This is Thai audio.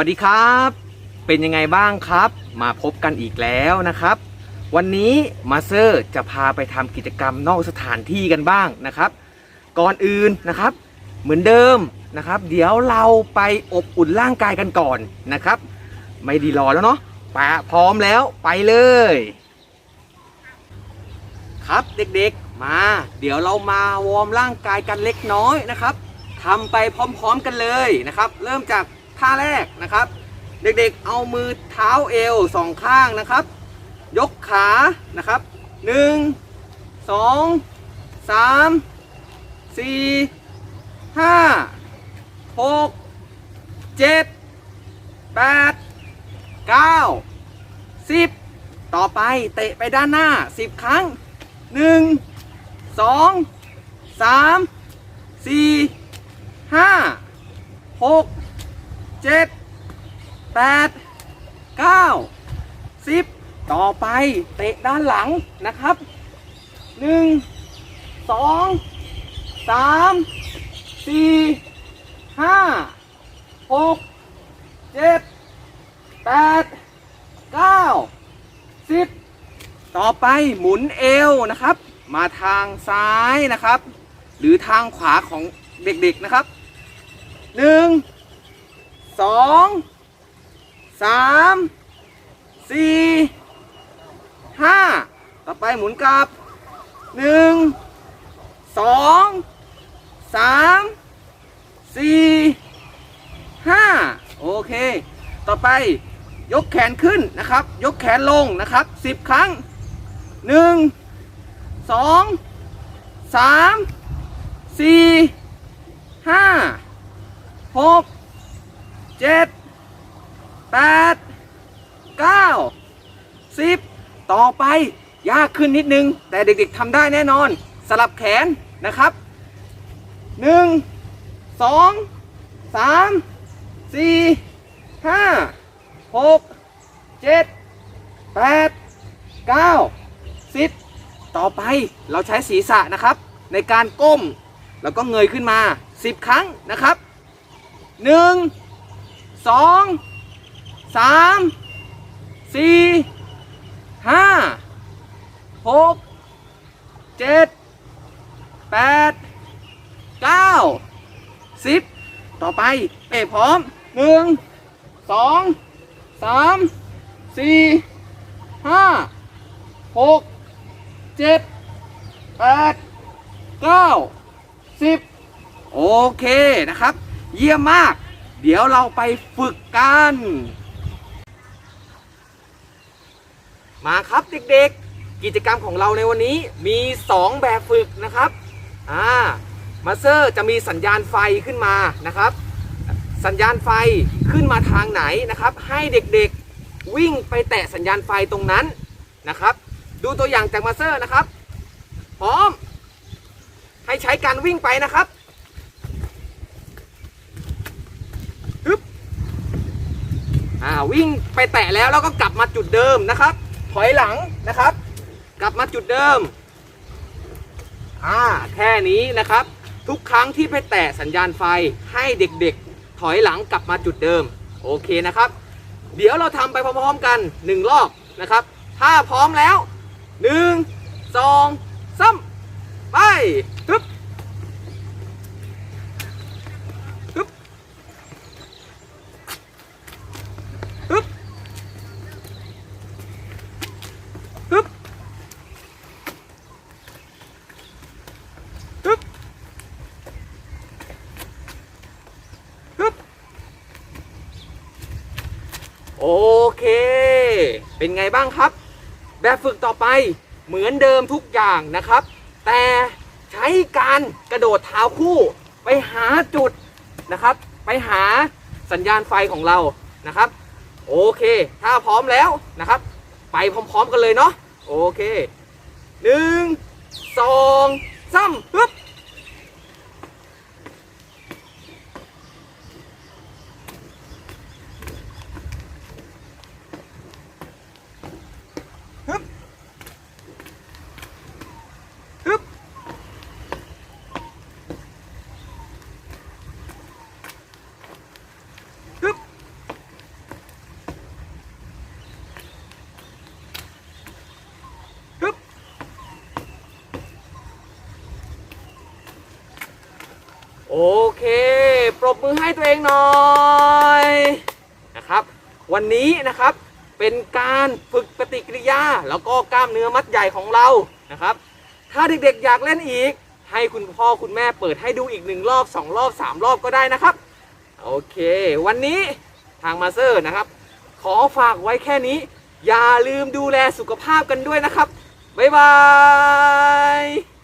วัสดีครับ เป็นยังไงบ้างครับ มาพบกันอีกแล้วนะครับ วันนี้มาเซอร์จะพาไปทำกิจกรรมนอกสถานที่กันบ้างนะครับ ก่อนอื่นนะครับ เหมือนเดิมนะครับ เดี๋ยวเราไปอบอุ่นร่างกายกันก่อนนะครับ ไม่ดีรอแล้วเนาะไปพร้อมแล้วไปเลย ครับเด็กๆมา เดี๋ยวเรามาวอร์มร่างกายกันเล็กน้อยนะครับทำไปพร้อมๆกันเลยนะครับ เริ่มจาก ท่าแรกนะครับ เด็กๆเอามือเท้าเอวสองข้างนะครับ ยกขานะครับหนึ่งสองสามสี่ห้าหกเจ็ดแปดเก้าสิบต่อไปเตะไปด้านหน้าสิบครั้งหนึ่งสองสามสี่ห้าหก เจ็ดแปดเก้าสิบต่อไปเตะด้านหลังนะครับหนึ่งสองสามสี่ห้าหกเจ็ดแปดเก้าสิบต่อไปหมุนเอวนะครับ มาทางซ้ายนะครับ หรือทางขวาของเด็กๆนะครับหนึ่ง สองสามสี่ห้าต่อไปหมุนกลับหนึ่งสองสามสี่ห้าโอเค ต่อไปยกแขนขึ้นนะครับ ยกแขนลงนะครับสิบครั้งหนึ่งสองสามสี่ห้าหก เจ็ดแปดเก้าสิบต่อไปยากขึ้นนิดนึง แต่เด็กๆทำได้แน่นอน สลับแขนนะครับหนึ่งสองสามสี่ห้าหกเจ็ดแปดเก้าสิบต่อไปเราใช้ศีรษะนะครับ ในการก้ม แล้วก็เงยขึ้นมา 10 ครั้งนะครับหนึ่ง สองสามสี่ห้าหกเจ็ดแปดเก้าสิบต่อไปเป๊พร้อมหนึ่งสองสามสี่ห้าหกเจ็ดแปดเก้าสิบโอเคนะครับ เยี่ยมมาก เดี๋ยวเราไปฝึกกัน มาครับเด็กๆ กิจกรรมของเราในวันนี้มี 2 แบบฝึกนะครับอ่ามาเตอร์จะมีสัญญาณไฟขึ้นมานะครับ สัญญาณไฟขึ้นมาทางไหนนะครับ ให้เด็กๆวิ่งไปแตะสัญญาณไฟตรงนั้นนะครับ ดูตัวอย่างจากมาเตอร์นะครับ พร้อม ให้ใช้การวิ่งไปนะครับฮึบอ่า วิ่งไปแตะแล้วแล้วก็กลับมาจุดเดิมนะครับ ถอยหลังนะครับ กลับมาจุดเดิมอ่าแค่นี้นะครับ ทุกครั้งที่ไปแตะสัญญาณไฟให้เด็กๆ ถอยหลังกลับมาจุดเดิม โอเคนะครับ เดี๋ยวเราทำไปพร้อมๆกันหนึ่งรอบนะครับ ถ้าพร้อมแล้วหนึ่งสองสามไปฮึบฮึบฮึบฮึบฮึบฮึบโอ เค เป็นไงบ้างครับ แบบฝึกต่อไปเหมือนเดิมทุกอย่างนะครับ แต่ใช้การกระโดดเท้าคู่ไปหาจุดนะครับ ไปหาสัญญาณไฟของเรานะครับ โอเค ถ้าพร้อมแล้วนะครับ ไปพร้อมๆกันเลยเนาะโอเคหนึ่งสองสามฮึบ โอเค ปรบมือให้ตัวเองหน่อยนะครับ วันนี้นะครับเป็นการฝึกปฏิกิริยา แล้วก็กล้ามเนื้อมัดใหญ่ของเรานะครับ ถ้าเด็กๆอยากเล่นอีก ให้คุณพ่อคุณแม่เปิดให้ดูอีกหนึ่งรอบสองรอบสามรอบก็ได้นะครับ โอเค วันนี้ทางมาเตอร์นะครับ ขอฝากไว้แค่นี้ อย่าลืมดูแลสุขภาพกันด้วยนะครับ บ๊ายบาย